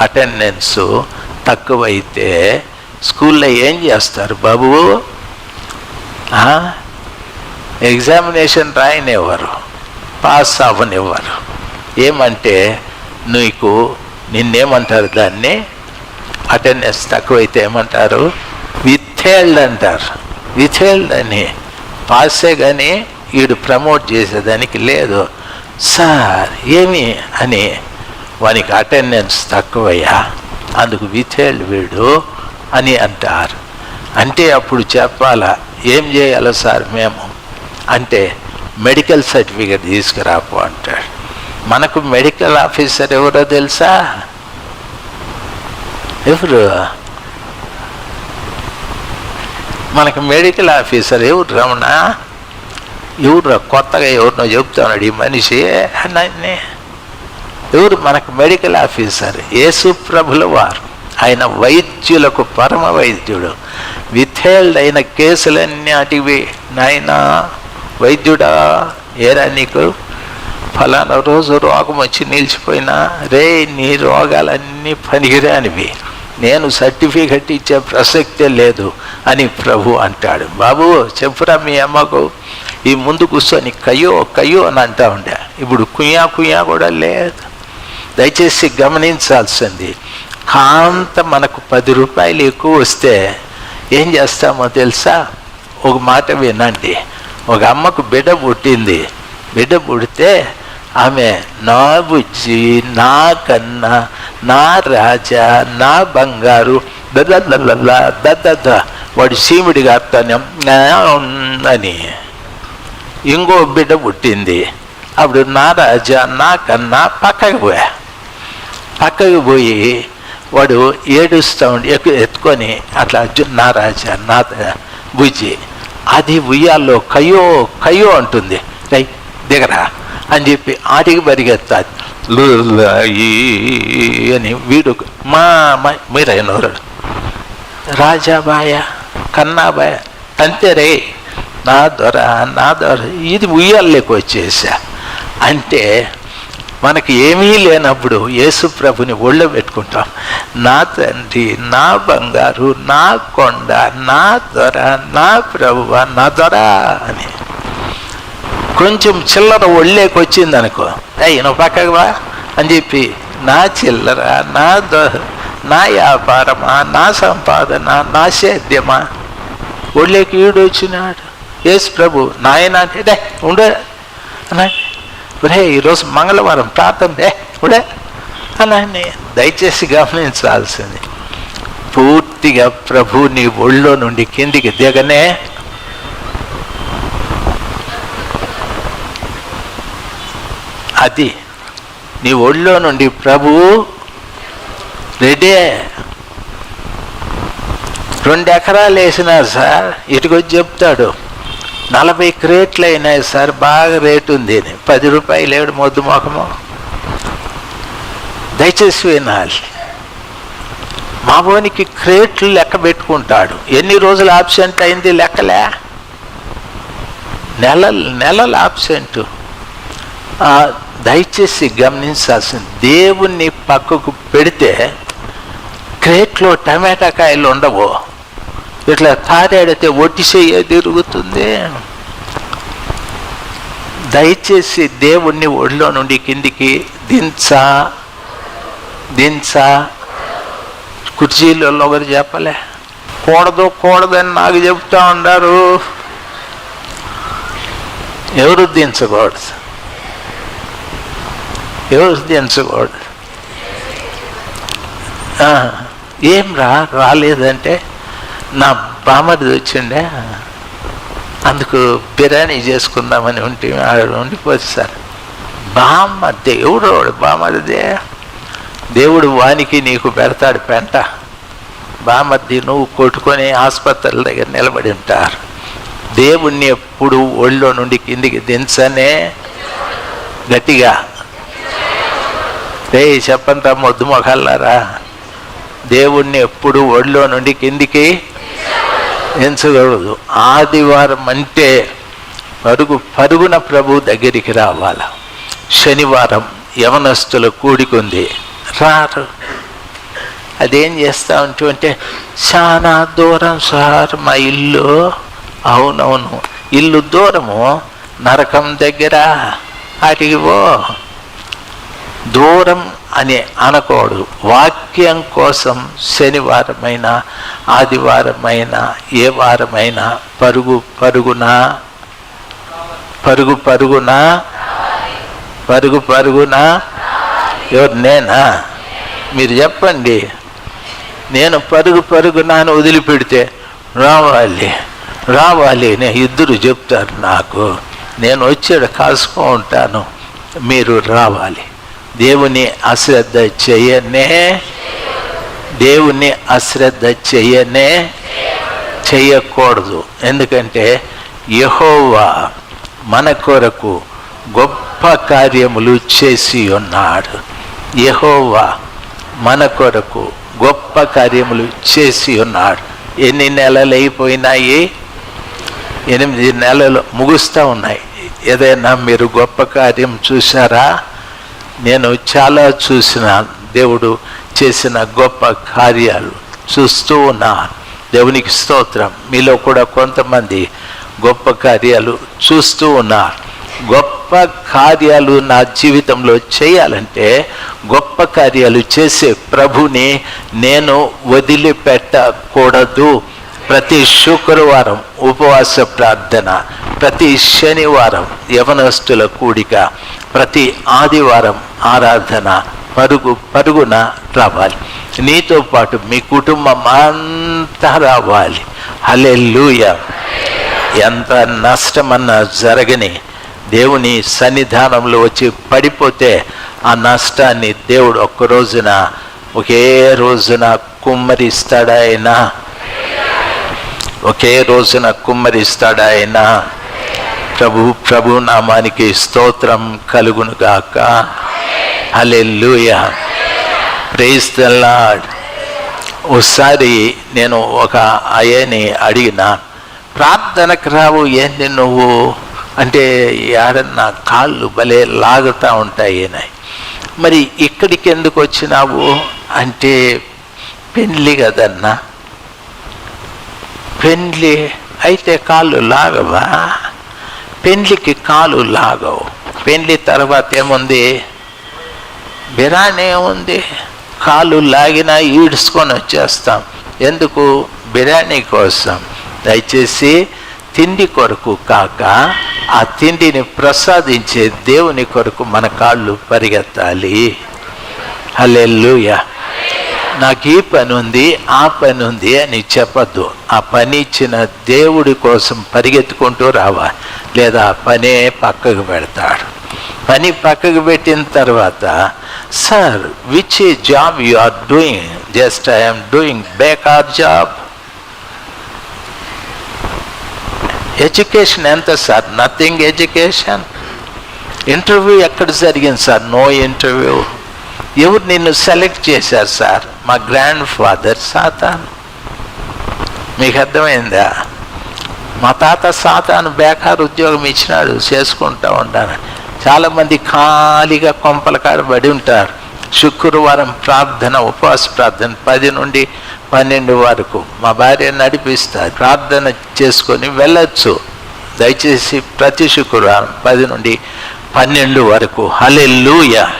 Attendance తక్కువైతే స్కూల్లో ఏం చేస్తారు బాబు? Examination రాయనివ్వరు pass అవ్వనివ్వరు. ఏమంటే నీకు నిన్నేమంటారు దాన్ని? అటెండెన్స్ తక్కువైతే ఏమంటారు? విథేల్డ్ అంటారు విథేల్డ్ అని పాసే కానీ వీడు ప్రమోట్ చేసేదానికి లేదు. సార్ ఏమి అని వానికి అటెండెన్స్ తక్కువయ్యా. అందుకు విథేల్డ్ వీడు అని అంటారు. అంటే అప్పుడు చెప్పాలా ఏం చేయాలి సార్ మేము? అంటే మెడికల్ సర్టిఫికేట్ తీసుకురాపు అంటాడు. మనకు మెడికల్ ఆఫీసర్ ఎవరో తెలుసా? ఎవరు? మనకు మెడికల్ ఆఫీసర్ ఎవరు రమణ? ఎవరు కొత్తగా ఎవరినో చెప్తున్నాడు ఈ మనిషి? అని ఎవరు? మనకు మెడికల్ ఆఫీసర్ యేసు ప్రభుల వారు. ఆయన వైద్యులకు పరమ వైద్యుడు. విథేల్డ్ అయిన కేసులన్నీ అటివి. నాయన వైద్యుడా ఏరా నీకు? ఫలానా రోజు రోగం వచ్చి నిలిచిపోయినా రే నీ రోగాలన్నీ పనికిరానివి. నేను సర్టిఫికెట్ ఇచ్చే ప్రసక్తే లేదు అని ప్రభు అంటాడు. బాబు చెప్పురా మీ అమ్మకు. ఈ ముందు కూర్చొని కయ్యో కయ్యో అని అంటా ఉండే. ఇప్పుడు కుయ్యా కుయ్యా కూడా లేదు. దయచేసి గమనించాల్సింది. కాంత మనకు పది రూపాయలు ఎక్కువ వస్తే ఏం చేస్తామో తెలుసా? ఒక మాట వినండి. ఒక అమ్మకు బిడ్డ పుట్టింది. బిడ్డ పుడితే ఆమె నా బుజ్జి నా కన్నా నా రాజా నా బంగారు దదల్ల దద్ద వాడు సీముడి గారుతానే అని. ఇంకో బిడ్డ పుట్టింది. అప్పుడు నా రాజా నా కన్నా పక్కకు పోయా. పక్కకు పోయి వాడు ఏడుస్తూ ఉండి ఎక్కు ఎత్తుకొని అట్లా జు- నా రాజా నా బుజ్జి అది ఉయ్యాల్లో కయ్యో కయ్యో అంటుంది. రై దిగరా అని చెప్పి ఆటికి పరిగెత్తాది. అని వీడు మా మా- రాజాబాయ కన్నాబాయ అంతే రే నా దొర నా దొర ఇది ఉయ్యాల్లోకి వచ్చేసా. అంటే మనకి ఏమీ లేనప్పుడు యేసు ప్రభుని ఒళ్ళో పెట్టుకుంటాం నా తండ్రి నా బంగారు నా కొండ నా దొర నా ప్రభువ నా దొర అని. కొంచెం చిల్లర ఒళ్ళేకి వచ్చింది అనుకో అయ్యి నువ్వు పక్కకు వా అని చెప్పి నా చిల్లర నా దొ నా వ్యాపారమా నా సంపాదన నా సేద్యమా? ఒళ్ళేకి ఈడు వచ్చినాడు ఏసు ప్రభు నాయన అంటే డే ఉండే అన్నా ఒరే ఈరోజు మంగళవారం ప్రార్థన డే ఉండే అని దయచేసి గమనించాల్సింది. పూర్తిగా ప్రభు నీ ఒళ్ళో నుండి కిందికి దిగనే. అది నీ ఒళ్ళో నుండి ప్రభు రెడీ రెండు ఎకరాలు వేసినారు సార్ ఇటుకొచ్చి చెప్తాడు. నలభై క్రేట్లు అయినాయి సార్ బాగా రేటు ఉంది పది రూపాయలు ఏడు మొద్దు మొఖము. దయచేసి వినాలి. మా బోనికి క్రేట్లు లెక్క పెట్టుకుంటాడు. ఎన్ని రోజులు ఆబ్సెంట్ అయింది లెక్కలే? నెల నెలల ఆబ్సెంట్. ఆ, దయచేసి గమనించాల్సింది. దేవుణ్ణి పక్కకు పెడితే క్రేట్లో టమాటా కాయలు ఉండవు. ఇట్లా పారాడితే ఒట్టి చెయ్య తిరుగుతుంది దయచేసి దేవుణ్ణి ఒడిలో నుండి కిందికి దించా దించా. కుర్చీలలో ఒకరు చెప్పలే? కూడదు కూడదని నాకు చెప్తా ఉండారు ఎవరు దించకూడదు? ఎవరు దించకూడదు? ఏం రా రాలేదంటే? నా బామది వచ్చిండే అందుకు బిర్యానీ చేసుకుందామని ఉంటే ఆడ ఉండిపోతుంది సార్. బామ్మ దేవుడు వాడు బామదిదే దేవుడు వానికి నీకు పెడతాడు పెంట. బామద్ది నువ్వు కొట్టుకొని ఆసుపత్రుల దగ్గర నిలబడి ఉంటారు. దేవుణ్ణి ఎప్పుడు ఒళ్ళో నుండి కిందికి దించనే గట్టిగా. రే చెప్పంతా మొద్దు మొఖాలారా దేవుణ్ణి ఎప్పుడు ఒళ్ళో నుండి కిందికి ఎంచగలదు ఆదివారం అంటే పరుగు పరుగున ప్రభు దగ్గరికి రావాల. శనివారం యవనస్తుల కూడికుంది. రారు. అదేం చేస్తా ఉంటూ అంటే చాలా దూరం సార్ మా ఇల్లు. అవునవును. ఇల్లు దూరము? నరకం దగ్గర. అడిగివో దూరం అని అనకూడదు. వాక్యం కోసం శనివారమైన ఆదివారమైన ఏ వారమైన పరుగు పరుగున? పరుగు పరుగున? పరుగు పరుగున? ఎవరు నేనా? మీరు చెప్పండి. నేను పరుగు పరుగున అని వదిలిపెడితే రావాలి. రావాలి నేను ఇద్దరు చెప్తారు నాకు. నేను వచ్చాడు కాసుకో ఉంటాను. మీరు రావాలి. దేవుని అశ్రద్ధ చేయనే. దేవుని అశ్రద్ధ చేయనే చేయకూడదు. ఎందుకంటే యహోవా మన కొరకు గొప్ప కార్యములు చేసి ఉన్నాడు. యహోవా మన కొరకు గొప్ప కార్యములు చేసి ఉన్నాడు. ఎన్ని నెలలు అయిపోయినాయి? ఎనిమిది నెలలు ముగుస్తూ ఉన్నాయి. ఏదైనా మీరు గొప్ప కార్యం చూసారా నేను చాలా చూసిన దేవుడు చేసిన గొప్ప కార్యాలు చూస్తూ ఉన్నాను దేవునికి స్తోత్రం. మీలో కూడా కొంతమంది గొప్ప కార్యాలు చూస్తూ ఉన్నారు గొప్ప కార్యాలు నా జీవితంలో చేయాలంటే గొప్ప కార్యాలు చేసే ప్రభుని నేను వదిలిపెట్టకూడదు. ప్రతి శుక్రవారం ఉపవాస ప్రార్థన. ప్రతి శనివారం యవనస్తుల కూడిక ప్రతి ఆదివారం ఆరాధన పరుగు పరుగున రావాలి. నీతో పాటు మీ కుటుంబం అంతా రావాలి. హలెల్లుయ. ఎంత నష్టమన్నా జరగని దేవుని సన్నిధానంలో వచ్చి పడిపోతే ఆ నష్టాన్ని దేవుడు ఒక్క రోజున ఒకే రోజున కుమ్మరిస్తాడాయన? ఒకే రోజున కుమ్మరిస్తాడాయన? ప్రభు ప్రభు నామానికి స్తోత్రం కలుగును గాక హల్లెలూయ. ప్రైజ్ ద లార్డ్ ఒకసారి నేను ఒక అయ్యని అడిగిన ప్రార్థనకు రావు ఏంటి నువ్వు? అంటే ఏడన్నా కాళ్ళు భలే లాగుతూ ఉంటాయి అని మరి ఇక్కడికి ఎందుకు వచ్చినావు? అంటే పెండ్లి కదన్నా. పెండ్లి? అయితే కాళ్ళు లాగవా? పెండ్లికి కాలు లాగవు. పెండ్లి తర్వాత ఏముంది? బిర్యానీ ఏముంది కాలు లాగినా ఈడ్చుకొని వచ్చేస్తాం. ఎందుకు? బిర్యానీ కోసం. దయచేసి తిండి కొరకు కాక ఆ తిండిని ప్రసాదించే దేవుని కొరకు మన కాళ్ళు పరిగెత్తాలి. అల్లెల్లుయా నాకు ఈ పని ఉంది ఆ పని ఉంది అని చెప్పద్దు. ఆ పని ఇచ్చిన దేవుడి కోసం పరిగెత్తుకుంటూ రావాలి. లేదా ఆ పనే పక్కకు పెడతాడు. పని పక్కకు పెట్టిన తర్వాత sir which a job you are doing just I'm doing Bekaar job education ఎంత సార్? నథింగ్ ఎడ్యుకేషన్ ఇంటర్వ్యూ ఎక్కడ జరిగింది సార్? నో ఇంటర్వ్యూ ఎవరు నిన్ను సెలెక్ట్ చేశారు సార్? మా గ్రాండ్ ఫాదర్ సాతాను. మీకు అర్థమైందా? మా తాత సాతాను బేకార్ ఉద్యోగం ఇచ్చినాడు చేసుకుంటా ఉంటాను. చాలామంది ఖాళీగా కొంపల కాడ పడి ఉంటారు. శుక్రవారం ప్రార్థన ఉపవాస ప్రార్థన పది నుండి పన్నెండు వరకు. మా భార్య నడిపిస్తారు. ప్రార్థన చేసుకొని వెళ్ళొచ్చు. దయచేసి ప్రతి శుక్రవారం పది నుండి పన్నెండు వరకు. హలెల్లుయా.